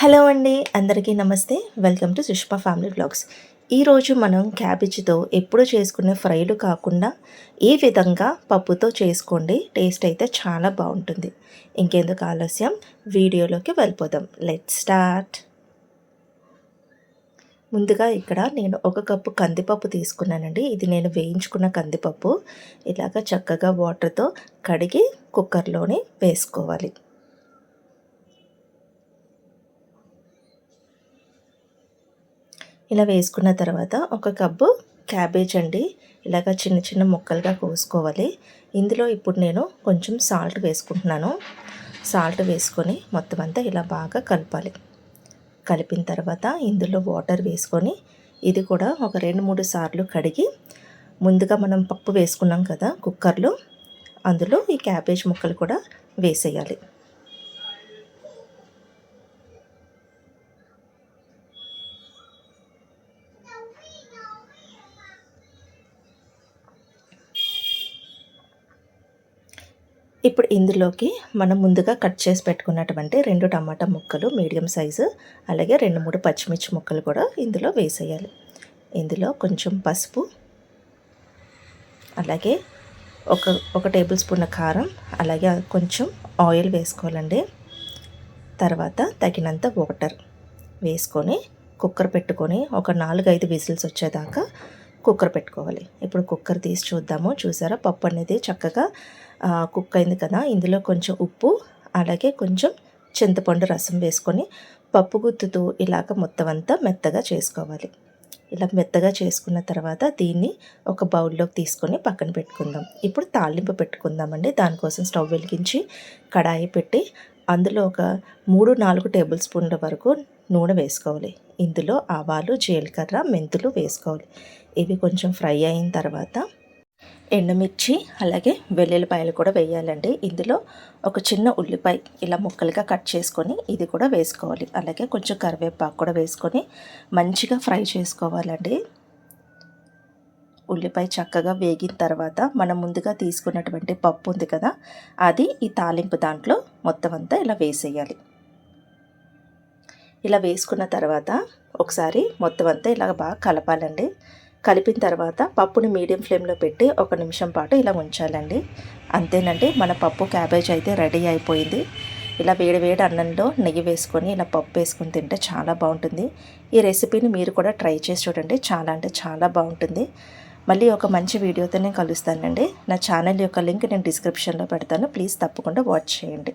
Hello అండి అందరికీ నమస్తే. Welcome to Sushma family blogs. ఈరోజు మనం క్యాబేజీతో ఎప్పుడు చేసుకునే ఫ్రైలు కాకుండా ఈ విధంగా పప్పుతో చేసుకోండి. టేస్ట్ అయితే చాలా బాగుంటుంది. ఇంకెందుకు ఆలస్యం? వీడియోలోకి వెళ్ళిపోదాం. Let start. ముందుగా ఇక్కడ నేను ఒక కప్పు కందిపప్పు తీసుకున్నానండి. ఇది నేను వేయించుకున్న కందిపప్పు. ఇలాగ చక్కగా వాటర్తో కడిగి కుక్కర్లోనే వేసుకోవాలి. ఇలా వేసుకున్న తర్వాత ఒక కప్పు క్యాబేజ్ అండి. ఇలాగ చిన్న చిన్న ముక్కలుగా కోసుకోవాలి. ఇందులో ఇప్పుడు నేను కొంచెం సాల్ట్ వేసుకుంటున్నాను. సాల్ట్ వేసుకొని మొత్తం అంతా ఇలా బాగా కలపాలి. కలిపిన తర్వాత ఇందులో వాటర్ వేసుకొని ఇది కూడా ఒక రెండు మూడు సార్లు కడిగి ముందుగా మనం పప్పు వేసుకున్నాం కదా కుక్కర్లో అందులో ఈ క్యాబేజ్ ముక్కలు కూడా వేసేయాలి. ఇప్పుడు ఇందులోకి మనం ముందుగా కట్ చేసి పెట్టుకున్నటువంటి రెండు టమాటా ముక్కలు మీడియం సైజు అలాగే రెండు మూడు పచ్చిమిర్చి ముక్కలు కూడా ఇందులో వేసేయాలి. ఇందులో కొంచెం పసుపు అలాగే ఒక ఒక టేబుల్ స్పూన్ కారం అలాగే కొంచెం ఆయిల్ వేసుకోవాలండి. తర్వాత తగినంత వాటర్ వేసుకొని కుక్కర్ పెట్టుకొని ఒక నాలుగు ఐదు విజిల్స్ వచ్చేదాకా కుక్కర్ పెట్టుకోవాలి. ఇప్పుడు కుక్కర్ తీసి చూద్దాము. చూసారా? పప్పు అనేది చక్కగా కుక్ అయింది కదా ఇందులో కొంచెం ఉప్పు అలాగే కొంచెం చింతపండు రసం వేసుకొని పప్పు గుత్తుతూ ఇలాగ మొత్తం అంతా మెత్తగా చేసుకోవాలి. ఇలా మెత్తగా చేసుకున్న తర్వాత దీన్ని ఒక బౌల్లోకి తీసుకొని పక్కన పెట్టుకుందాం. ఇప్పుడు తాలింపు పెట్టుకుందామండి. దానికోసం స్టవ్ వెలిగించి కడాయి పెట్టి అందులో ఒక మూడు నాలుగు టేబుల్ స్పూన్ల వరకు నూనె వేసుకోవాలి. ఇందులో ఆవాలు జీలకర్ర మెంతులు వేసుకోవాలి. ఇవి కొంచెం ఫ్రై అయిన తర్వాత ఎండుమిర్చి అలాగే వెల్లుల్లిపాయలు కూడా వేయాలండి. ఇందులో ఒక చిన్న ఉల్లిపాయ ఇలా ముక్కలుగా కట్ చేసుకొని ఇది కూడా వేసుకోవాలి. అలాగే కొంచెం కరివేపాకు కూడా వేసుకొని మంచిగా ఫ్రై చేసుకోవాలండి. ఉల్లిపాయ చక్కగా వేగిన తర్వాత మనం ముందుగా తీసుకున్నటువంటి పప్పు ఉంది కదా అది ఈ తాలింపు దాంట్లో మొత్తం అంతా ఇలా వేసేయాలి. ఇలా వేసుకున్న తర్వాత ఒకసారి మొత్తం అంతా ఇలా బాగా కలపాలండి. కలిపిన తర్వాత పప్పుని మీడియం ఫ్లేమ్లో పెట్టి ఒక నిమిషం పాటు ఇలా ఉంచాలండి. అంతేనండి మన పప్పు క్యాబేజ్ అయితే రెడీ అయిపోయింది. ఇలా వేడి వేడి అన్నంలో నెయ్యి వేసుకొని ఇలా పప్పు వేసుకొని తింటే చాలా బాగుంటుంది. ఈ రెసిపీని మీరు కూడా ట్రై చేసి చూడండి చాలా అంటే చాలా బాగుంటుంది. మళ్ళీ ఒక మంచి వీడియోతో నేను కలుస్తానండి. నా ఛానల్ యొక్క లింక్ నేను డిస్క్రిప్షన్లో పెడతాను ప్లీజ్ తప్పకుండా వాచ్ చేయండి.